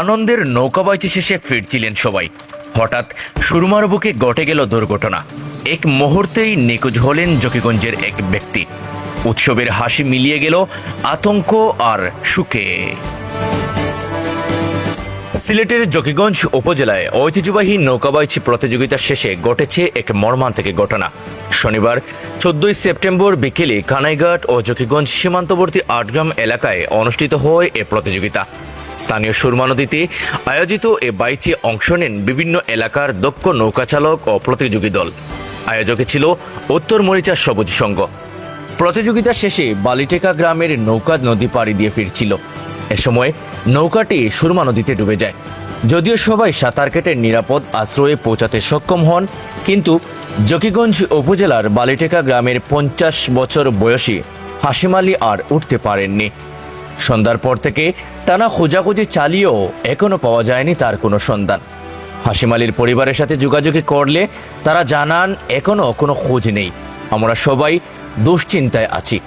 আনন্দের নৌকাবাইচি শেষে ফিরছিলেন সবাই। হঠাৎ সুরমার বুকে ঘটে গেল দুর্ঘটনা। এক মুহূর্তেই নিখোঁজ হলেন জকিগঞ্জের এক ব্যক্তি। উৎসবের হাসি মিলিয়ে গেল আতঙ্ক আর সুখে। সিলেটের জকিগঞ্জ উপজেলায় ঐতিহ্যবাহী নৌকাবাইচি প্রতিযোগিতা শেষে ঘটেছে এক মর্মান্তিক ঘটনা। শনিবার, চোদ্দই সেপ্টেম্বর বিকেলে কানাইঘাট ও জকিগঞ্জ সীমান্তবর্তী আটগ্রাম এলাকায় অনুষ্ঠিত হয় এ প্রতিযোগিতা। স্থানীয় সুরমা নদীতে আয়োজিত এ বাইচে অংশ নেন বিভিন্ন এলাকার দক্ষ নৌকাচালক ও প্রতিযোগী দল। আয়োজকে ছিল উত্তর মরিচার সবুজ সংঘ। প্রতিযোগিতা শেষে বালিটেকা গ্রামের নৌকা নদী পাড়ি দিয়ে ফিরছিল। এ সময় নৌকাটি সুরমা নদীতে ডুবে যায়। যদিও সবাই সাঁতার কেটে নিরাপদ আশ্রয়ে পৌঁছাতে সক্ষম হন, কিন্তু জকিগঞ্জ উপজেলার বালিটেকা গ্রামের পঞ্চাশ বছর বয়সী হাসিম আলী আর উঠতে পারেননি। সন্ধ্যার পর থেকে টানা খোঁজাখুঁজি চালিয়েও এখনও পাওয়া যায়নি তার কোনো সন্ধান। হাসিম আলীর পরিবারের সাথে যোগাযোগ করলে তারা জানান এখনও কোনো খোঁজ নেই। আমরা সবাই দুশ্চিন্তায় আছি।